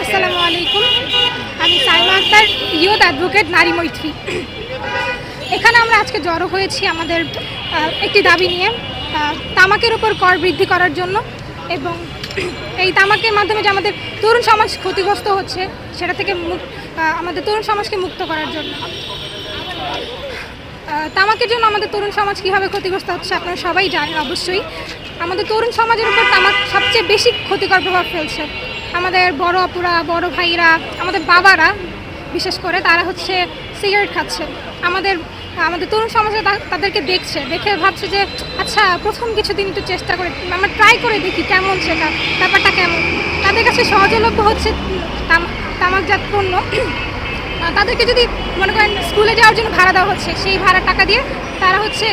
আসসালামু আলাইকুম। আমি সাইমা আক্তার, ইয়ুথ অ্যাডভোকেট নারী মৈত্রী। এখানে আমরা আজকে জড়ো হয়েছি আমাদের একটি দাবি নিয়ে তামাকের উপর কর বৃদ্ধি করার জন্য এবং এই তামাকের মাধ্যমে যে আমাদের তরুণ সমাজ ক্ষতিগ্রস্ত হচ্ছে, সেটা থেকে আমাদের তরুণ সমাজকে মুক্ত করার জন্য। তামাকের জন্য আমাদের তরুণ সমাজ কীভাবে ক্ষতিগ্রস্ত হচ্ছে আপনারা সবাই জানেন অবশ্যই। আমাদের তরুণ সমাজের উপর তামাক সবচেয়ে বেশি ক্ষতিকর প্রভাব ফেলছে। আমাদের বড় অপুরা বড় ভাইরা, আমাদের বাবারা, বিশেষ করে তারা হচ্ছে সিগারেট খাচ্ছে। আমাদের আমাদের তরুণ সমাজে তাদেরকে দেখছে, দেখে ভাবছে যে আচ্ছা প্রথম কিছুদিন একটু চেষ্টা করে, আমরা ট্রাই করে দেখি কেমন সেটা, ব্যাপারটা কেমন। তাদের কাছে সহজলভ্য হচ্ছে তাম- তামাকজাত পণ্য। তাদেরকে যদি মনে করেন স্কুলে যাওয়ার জন্য ভাড়া দেওয়া হচ্ছে, সেই ভাড়ার টাকা দিয়ে তারা হচ্ছে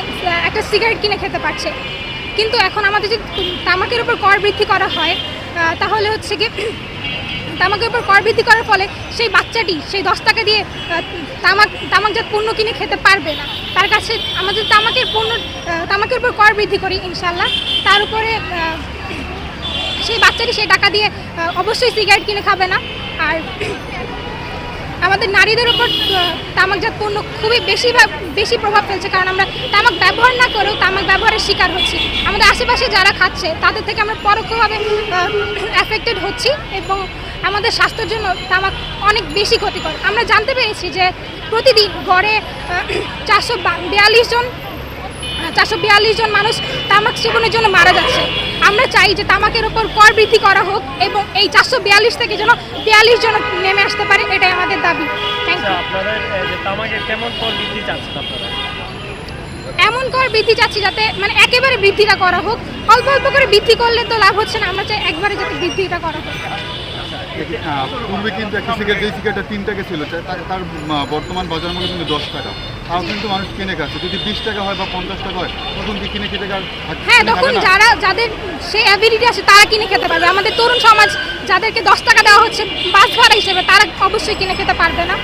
একটা সিগারেট কিনে খেতে পারছে। কিন্তু এখন আমাদের যদি তামাকের উপর কর বৃদ্ধি করা হয় তাহলে হচ্ছে কি তামাকের উপর কর বৃদ্ধি করার ফলে সেই বাচ্চাটি সেই দশ টাকা দিয়ে তামাক, তামাকজাত পণ্য কিনে খেতে পারবে না। তার কাছে আমাদের তামাকের পণ্য তামাকের উপর কর বৃদ্ধি করি ইনশাল্লাহ তার উপরে সেই বাচ্চাটি সেই টাকা দিয়ে অবশ্যই সিগারেট কিনে খাবে না। আর আমাদের নারীদের উপর তামাকজাত পণ্য খুবই বেশি ভাব- বেশি প্রভাব ফেলছে, কারণ আমরা তামাক ব্যবহার না করেও তামাক ব্যবহারের শিকার হচ্ছি। আমাদের আশেপাশে যারা খাচ্ছে, তাদের থেকে আমরা পরোক্ষভাবে অ্যাফেক্টেড হচ্ছি এবং আমাদের স্বাস্থ্যের জন্য তামাক অনেক বেশি ক্ষতিকর। আমরা জানতে পেরেছি যে প্রতিদিন গড়ে চারশো বিয়াল্লিশ জন চারশো বিয়াল্লিশ জন মানুষ তামাক সেবনের জন্য মারা যাচ্ছে। আমরা চাই যে তামাকের ওপর কর বৃদ্ধি করা হোক এবং এই চারশো বিয়াল্লিশ থেকে যেন বিয়াল্লিশ জন নেমে আসতে পারে, এটাই আমাদের দাবি। থ্যাংক আচ্ছা ইউ তামাকের কেমন কর বৃদ্ধি চাচ্ছেন আপনারা? এমন কর বৃদ্ধি চাচ্ছি যাতে মানে একেবারে বৃদ্ধিটা করা হোক। অল্প অল্প করে বৃদ্ধি করলে তো লাভ হচ্ছে না আমরা চাই একবারে যাতে বৃদ্ধিটা করা হোক। পূর্বে কিন্তু একটা সিগারেট যেই সিগারেটটা তিন টাকা ছিল তার বর্তমান বাজার মূল্য কিন্তু দশ টাকা। তাও কিন্তু মানুষ কিনে খাচ্ছে। যদি বিশ টাকা হয় বা পঞ্চাশ টাকা হয় তখন কি কিনে খেতে হ্যাঁ তখন যারা যাদের সেই অ্যাবিলিটি আছে তারা কিনে খেতে পারবে। আমাদের তরুণ সমাজ যাদেরকে দশ টাকা দেওয়া হচ্ছে বাস ভাড়া হিসেবে তারা অবশ্যই কিনে খেতে পারবে না।